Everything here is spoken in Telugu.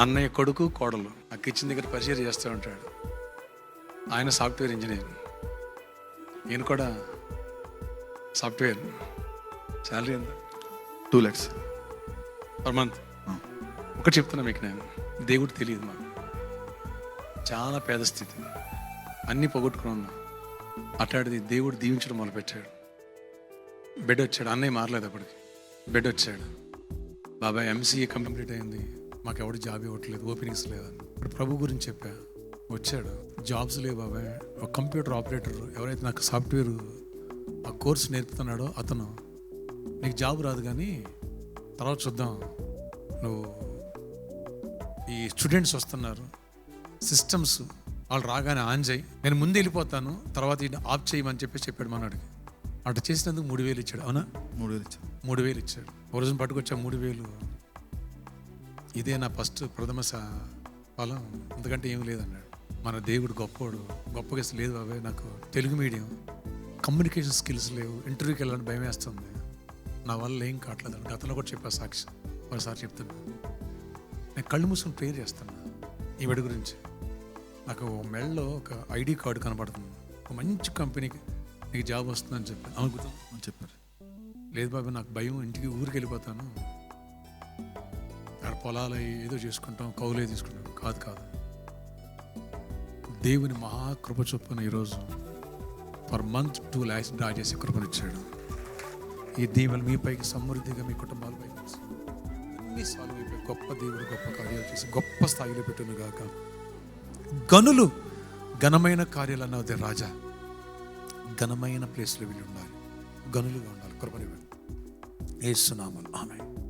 అన్నయ్య కొడుకు కోడలు. ఆ కిచెన్ దగ్గర పరిచయం చేస్తూ ఉంటాడు. ఆయన సాఫ్ట్వేర్ ఇంజనీర్. ఈయన కూడా సాఫ్ట్వేర్. శాలరీ ఎంత? టూ ల్యాక్స్. Per month? ఒకటి చెప్తున్నా మీకు నేను. దేవుడు తెలియదు మాకు. చాలా పేద స్థితి. అన్నీ పోగొట్టుకుని ఉన్నా. అట్లాంటిది దేవుడు దీవించడం మొదలుపెట్టాడు. బెడ్ వచ్చాడు. అన్నయ్య మారలేదు అప్పటికి. బెడ్ వచ్చాడు. బాబాయ్ ఎంసీఏ కంప్లీట్ అయింది. మాకు ఎవడు జాబ్ ఇవ్వట్లేదు ఓపెనింగ్స్ లేదని. ఇప్పుడు ప్రభు గురించి చెప్పా. వచ్చాడు. జాబ్స్ లేవు బాబాయ్. ఒక కంప్యూటర్ ఆపరేటర్ ఎవరైతే నాకు సాఫ్ట్వేర్ ఆ కోర్స్ నేర్పుతున్నాడో అతను. నీకు జాబ్ రాదు కానీ తర్వాత చూద్దాం. నువ్వు ఈ స్టూడెంట్స్ వస్తున్నారు. సిస్టమ్స్ వాళ్ళు రాగానే ఆన్ చేయి. నేను ముందు వెళ్ళిపోతాను తర్వాత ఈయన ఆఫ్ చేయమని చెప్పేసి చెప్పాడు మనవాడికి అటు చేసినందుకు మూడు వేలు ఇచ్చాడు అవునా? మూడు వేలు ఇచ్చాను మూడు వేలు ఇచ్చాడు. ఒక రోజున పట్టుకొచ్చా మూడు వేలు. ఇదే నా ఫస్ట్ ప్రథమ ఫలం. ఎందుకంటే ఏం లేదన్నాడు. మన దేవుడు గొప్పోడు. గొప్పగా లేదు బాబాయ్. నాకు తెలుగు మీడియం. కమ్యూనికేషన్ స్కిల్స్ లేవు. ఇంటర్వ్యూకి వెళ్ళాలని భయం వేస్తుంది. నా వల్ల ఏం కావట్లేదు అని గతంలో కూడా చెప్పా సాక్షి. ఒకసారి చెప్తున్నా. నేను కళ్ళు మూసుకుని ప్రేర్ చేస్తున్నా. ఈ వీడి గురించి. నాకు ఓ మెడలో ఒక ఐడి కార్డు కనబడుతుంది. ఒక మంచి కంపెనీకి నీకు జాబ్ వస్తుందని చెప్పి. అనుకుంటాం అని చెప్పారు. లేదు బాబు నాకు భయం. ఇంటికి ఊరికి వెళ్ళిపోతాను. పొలాలు ఏదో చేసుకుంటాం కౌలే తీసుకుంటాం కాదు కాదు. దేవుని మహాకృప చొప్పున ఈరోజు per month two lakhs draw చేసి కృపనిచ్చాడు. ఈ దీవెనలు మీపైకి సమృద్ధిగా మీ కుటుంబాలపై అన్ని సార్లు మీపై గొప్ప దేవుడు గొప్ప కార్యాలు చేసి గొప్ప స్థాయిలో పెట్టును గాక. గనులు ఘనమైన కార్యాలు అన్నది రాజా. ఘనమైన ప్లేస్లో వెళ్ళి ఉండాలి. గనులుగా ఉండాలి. కృపని ఏసునామలు ఆమె